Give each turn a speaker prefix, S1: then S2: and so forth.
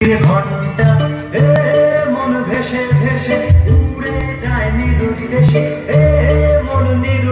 S1: ঘণ্টা এ মন ভেসে ভেসে উড়ে যায় নিরুদ্দেশে এ নির